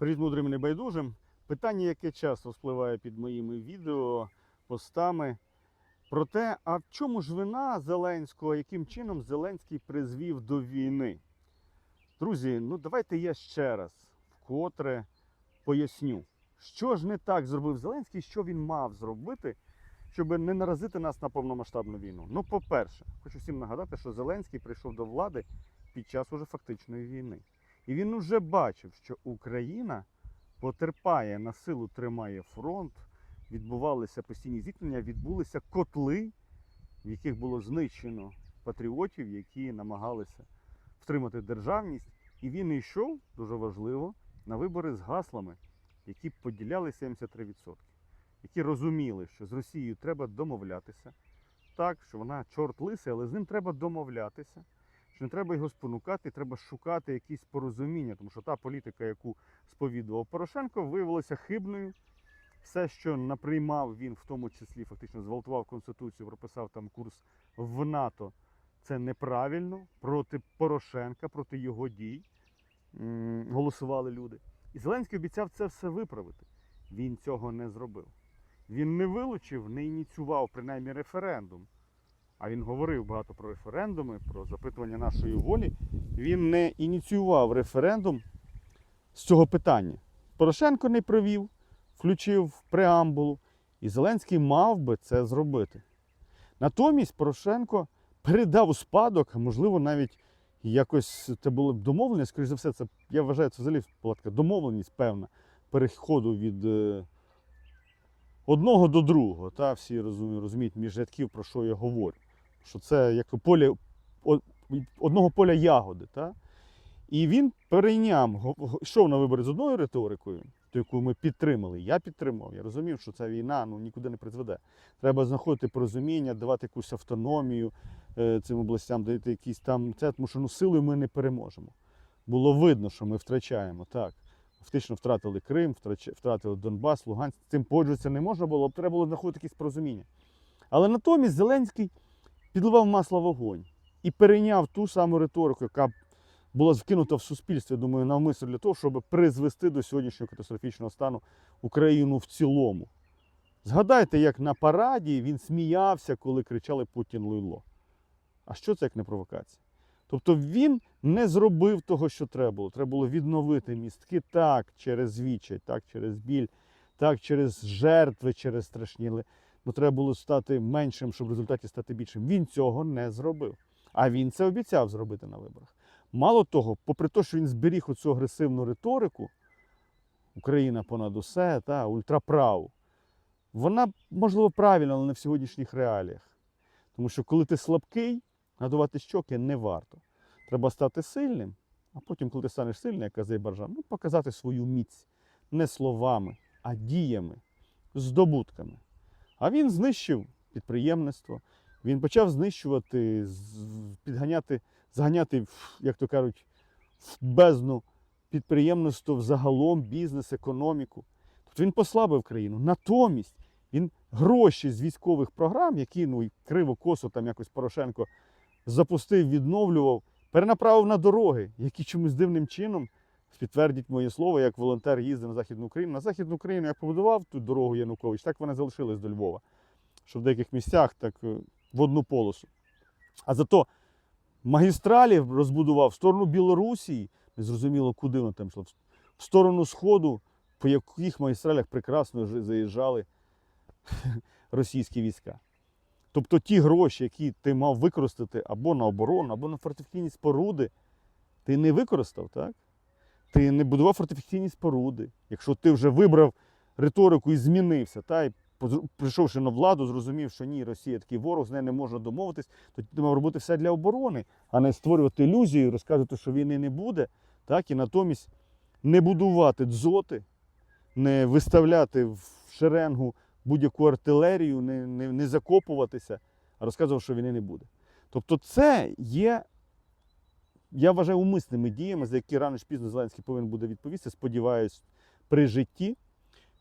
Привіт, мудрим небайдужим. Питання, яке часто вспливає під моїми відео, постами, про те, а в чому ж вина Зеленського, яким чином Зеленський призвів до війни? Друзі, ну давайте я ще раз вкотре поясню, що ж не так зробив Зеленський, що він мав зробити, щоб не наразити нас на повномасштабну війну. Ну, по-перше, хочу всім нагадати, що Зеленський прийшов до влади під час уже фактичної війни. І він вже бачив, що Україна потерпає на силу, тримає фронт, відбувалися постійні зіткнення, відбулися котли, в яких було знищено патріотів, які намагалися втримати державність. І він йшов, дуже важливо, на вибори з гаслами, які поділяли 73%, які розуміли, що з Росією треба домовлятися. Так, що вона чорт лисий, але з ним треба домовлятися що не треба його спонукати, треба шукати якісь порозуміння, тому що та політика, яку сповідував Порошенко, виявилася хибною. Все, що наприймав він, в тому числі фактично зґвалтував Конституцію, прописав там курс в НАТО, це неправильно. Проти Порошенка, проти його дій голосували люди. І Зеленський обіцяв це все виправити. Він цього не зробив. Він не вилучив, не ініціював принаймні референдум. А він говорив багато про референдуми, про запитування нашої волі. Він не ініціював референдум з цього питання. Порошенко не провів, включив преамбулу, і Зеленський мав би це зробити. Натомість Порошенко передав у спадок, можливо, навіть якось це було б домовленість, скоріш за все, це я вважаю, це взагалі була така домовленість певна переходу від е, одного до другого. Та, всі розуміють, розуміють між рядків, про що я говорю. Що це як поле одного поля ягоди. Та? І він перейняв, йшов на вибори з одною риторикою, ту, яку ми підтримали. Я підтримав. Я розумів, що ця війна ну, нікуди не призведе. Треба знаходити порозуміння, давати якусь автономію е, цим областям, дати якісь там це, тому що ну, силою ми не переможемо. Було видно, що ми втрачаємо. Так. Фактично втратили Крим, втратили Донбас, Луганськ. Цим погоджуватися не можна було, треба було знаходити якісь порозуміння. Але натомість Зеленський підливав масло в вогонь і перейняв ту саму риторику, яка була вкинута в суспільстві, думаю, навмисно для того, щоб призвести до сьогоднішнього катастрофічного стану Україну в цілому. Згадайте, як на параді він сміявся, коли кричали Путін луйло. А що це як не провокація? Тобто він не зробив того, що треба було. Треба було відновити містки так через відчай, так через біль, так через жертви, через страшні. Ну, треба було стати меншим, щоб в результаті стати більшим. Він цього не зробив. А він це обіцяв зробити на виборах. Мало того, попри те, що він зберіг оцю агресивну риторику, Україна понад усе, та, ультраправу, вона, можливо, правильна, але не в сьогоднішніх реаліях. Тому що коли ти слабкий, надувати щоки не варто. Треба стати сильним, а потім, коли ти станеш сильним, як Азербайджан, ну, показати свою міць не словами, а діями, здобутками. А він знищив підприємництво, він почав знищувати, підганяти, заганяти, як то кажуть, в бездну підприємництво взагалом, бізнес, економіку. Тобто він послабив країну. Натомість він гроші з військових програм, які ну, криво косо там якось Порошенко запустив, відновлював, перенаправив на дороги, які чомусь дивним чином, підтвердіть моє слово, як волонтер їздив на Західну Україну. На Західну Україну як побудував ту дорогу Янукович, так вони залишились до Львова. Що в деяких місцях так е, в одну полосу. А зато магістралі розбудував в сторону Білорусі, незрозуміло, куди воно там йшло, в сторону Сходу, по яких магістралях прекрасно заїжджали російські війська. Тобто ті гроші, які ти мав використати або на оборону, або на фортифікаційні споруди, ти не використав, так? Ти не будував фортифікаційні споруди. Якщо ти вже вибрав риторику і змінився, та, і прийшовши на владу, зрозумів, що ні, Росія такий ворог, з нею не можна домовитись, то ти мав робити все для оборони, а не створювати ілюзію, розказувати, що війни не буде, так, і натомість не будувати дзоти, не виставляти в шеренгу будь-яку артилерію, не, не, не закопуватися, а розказував, що війни не буде. Тобто, це є, я вважаю, умисними діями, за які рано чи пізно Зеленський повинен буде відповісти, сподіваюсь, при житті,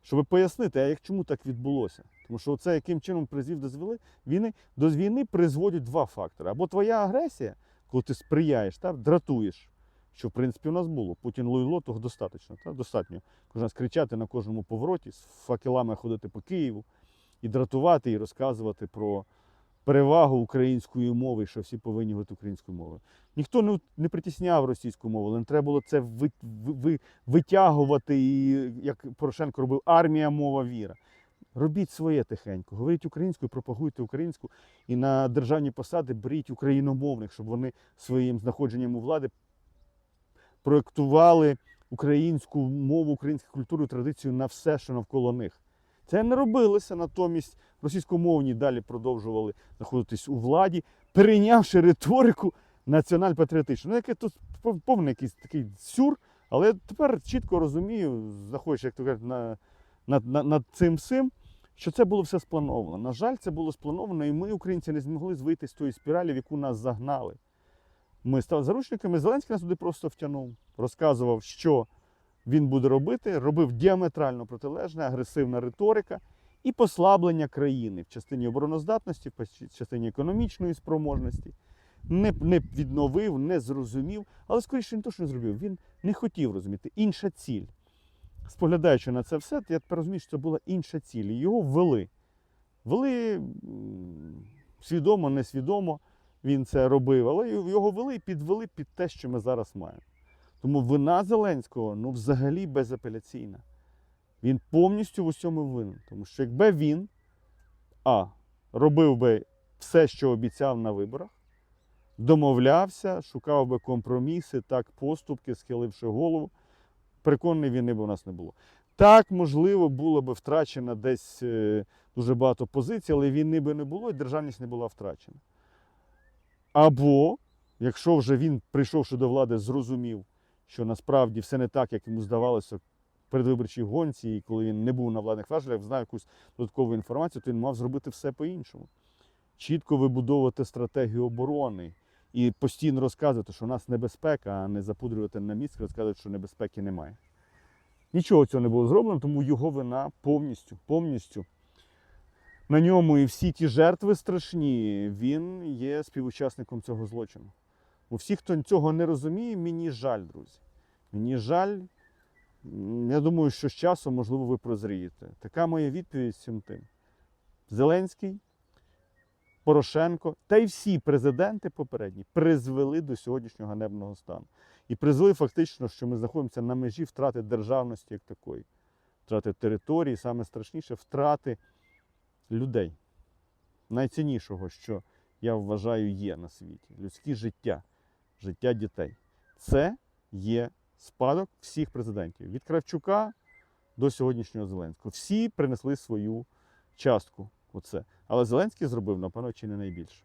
щоб пояснити, а як чому так відбулося. Тому що це яким чином призвів до війни, до війни призводять два фактори. Або твоя агресія, коли ти сприяєш, так, дратуєш що в принципі у нас було. Путін лойло, того достатньо. Та? Достатньо. Кожен раз кричати на кожному повороті, з факелами ходити по Києву і дратувати, і розказувати про перевагу української мови, що всі повинні говорити українською мовою. Ніхто не, не притісняв російську мову, але не треба було це ви, ви, ви- витягувати, і, як Порошенко робив, армія, мова, віра. Робіть своє тихенько, говоріть українською, пропагуйте українську і на державні посади беріть україномовних, щоб вони своїм знаходженням у влади проєктували українську мову, українську культуру традицію на все, що навколо них. Це не робилося, натомість російськомовні далі продовжували знаходитись у владі, перейнявши риторику національно-патріотичну. Ну, яке тут повний якийсь такий сюр, але я тепер чітко розумію, знаходячи, як то кажуть, на, над, над, над цим всім, що це було все сплановано. На жаль, це було сплановано, і ми, українці, не змогли вийти з тої спіралі, в яку нас загнали. Ми стали заручниками. Зеленський нас туди просто втягнув, розказував, що він буде робити, робив діаметрально протилежне, агресивна риторика і послаблення країни в частині обороноздатності, в частині економічної спроможності. Не, не відновив, не зрозумів, але скоріше то, що не зробив. Він не хотів розуміти. Інша ціль. Споглядаючи на це все, я тепер розумію, що це була інша ціль. Його ввели. Вели свідомо, несвідомо він це робив, але його вели і підвели під те, що ми зараз маємо. Тому вина Зеленського ну, взагалі безапеляційна. Він повністю в усьому винен. Тому що якби він а, робив би все, що обіцяв на виборах, домовлявся, шукав би компроміси, так, поступки, схиливши голову, переконаний, війни б у нас не було. Так, можливо, було б втрачено десь е, дуже багато позицій, але війни би не було і державність не була втрачена. Або, якщо вже він, прийшовши до влади, зрозумів, що насправді все не так, як йому здавалося в передвиборчій гонці, і коли він не був на владних важелях, знав якусь додаткову інформацію, то він мав зробити все по-іншому. Чітко вибудовувати стратегію оборони і постійно розказувати, що у нас небезпека, а не запудрювати на місці, розказувати, що небезпеки немає. Нічого цього не було зроблено, тому його вина повністю, повністю на ньому і всі ті жертви страшні, він є співучасником цього злочину. У всіх, хто цього не розуміє, мені жаль, друзі. Мені жаль. Я думаю, що з часом, можливо, ви прозрієте. Така моя відповідь всім тим. Зеленський, Порошенко та й всі президенти попередні призвели до сьогоднішнього ганебного стану. І призвели фактично, що ми знаходимося на межі втрати державності як такої, втрати території, саме страшніше втрати людей. Найціннішого, що я вважаю, є на світі людське життя, життя дітей. Це є спадок всіх президентів від Кравчука до сьогоднішнього Зеленського. Всі принесли свою частку. Оце. Але Зеленський зробив, напевно, чи не найбільше.